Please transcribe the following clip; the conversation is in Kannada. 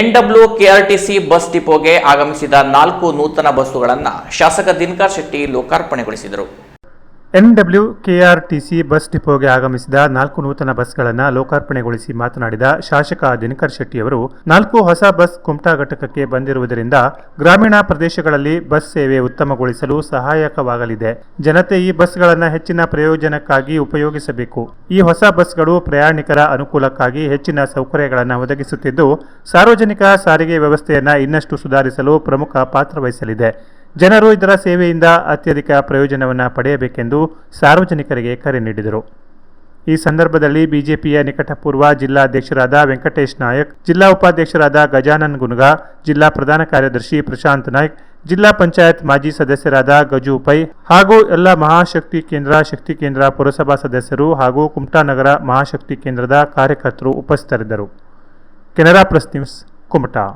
ಎನ್ಡಬ್ಲ್ಯೂ ಕೆಆರ್ಟಿಸಿ ಬಸ್ ಡಿಪೋಗೆ ಆಗಮಿಸಿದ ನಾಲ್ಕು ನೂತನ ಬಸ್ಸುಗಳನ್ನು ಶಾಸಕ ದಿನಕರ್ ಶೆಟ್ಟಿ ಲೋಕಾರ್ಪಣೆಗೊಳಿಸಿದರು. ಎನ್ಡಬ್ಲ್ಯೂ ಕೆಆರ್ಟಿಸಿ ಬಸ್ ಡಿಪೋಗೆ ಆಗಮಿಸಿದ ನಾಲ್ಕು ನೂತನ ಬಸ್ಗಳನ್ನು ಲೋಕಾರ್ಪಣೆಗೊಳಿಸಿ ಮಾತನಾಡಿದ ಶಾಸಕ ದಿನಕರ್ ಶೆಟ್ಟಿಯವರು, ನಾಲ್ಕು ಹೊಸ ಬಸ್ ಕುಮಟಾ ಘಟಕಕ್ಕೆ ಬಂದಿರುವುದರಿಂದ ಗ್ರಾಮೀಣ ಪ್ರದೇಶಗಳಲ್ಲಿ ಬಸ್ ಸೇವೆ ಉತ್ತಮಗೊಳಿಸಲು ಸಹಾಯಕವಾಗಲಿದೆ. ಜನತೆ ಈ ಬಸ್ಗಳನ್ನು ಹೆಚ್ಚಿನ ಪ್ರಯೋಜನಕ್ಕಾಗಿ ಉಪಯೋಗಿಸಬೇಕು. ಈ ಹೊಸ ಬಸ್ಗಳು ಪ್ರಯಾಣಿಕರ ಅನುಕೂಲಕ್ಕಾಗಿ ಹೆಚ್ಚಿನ ಸೌಕರ್ಯಗಳನ್ನು ಒದಗಿಸುತ್ತಿದ್ದು, ಸಾರ್ವಜನಿಕ ಸಾರಿಗೆ ವ್ಯವಸ್ಥೆಯನ್ನು ಇನ್ನಷ್ಟು ಸುಧಾರಿಸಲು ಪ್ರಮುಖ ಪಾತ್ರ ವಹಿಸಲಿದೆ. ಜನರು ಇದರ ಸೇವೆಯಿಂದ ಅತ್ಯಧಿಕ ಪ್ರಯೋಜನವನ್ನು ಪಡೆಯಬೇಕೆಂದು ಸಾರ್ವಜನಿಕರಿಗೆ ಕರೆ ನೀಡಿದರು. ಈ ಸಂದರ್ಭದಲ್ಲಿ ಬಿಜೆಪಿಯ ನಿಕಟಪೂರ್ವ ಜಿಲ್ಲಾಧ್ಯಕ್ಷರಾದ ವೆಂಕಟೇಶ್ ನಾಯಕ್, ಜಿಲ್ಲಾ ಉಪಾಧ್ಯಕ್ಷರಾದ ಗಜಾನನ್ ಗುನ್ಗಾ, ಜಿಲ್ಲಾ ಪ್ರಧಾನ ಕಾರ್ಯದರ್ಶಿ ಪ್ರಶಾಂತ್ ನಾಯ್ಕ್, ಜಿಲ್ಲಾ ಪಂಚಾಯತ್ ಮಾಜಿ ಸದಸ್ಯರಾದ ಗಜು ಪೈ ಹಾಗೂ ಎಲ್ಲ ಮಹಾಶಕ್ತಿ ಕೇಂದ್ರ, ಶಕ್ತಿ ಕೇಂದ್ರ ಪುರಸಭಾ ಸದಸ್ಯರು ಹಾಗೂ ಕುಮಟಾ ನಗರ ಮಹಾಶಕ್ತಿ ಕೇಂದ್ರದ ಕಾರ್ಯಕರ್ತರು ಉಪಸ್ಥಿತರಿದ್ದರು. Canara press news, Kumta.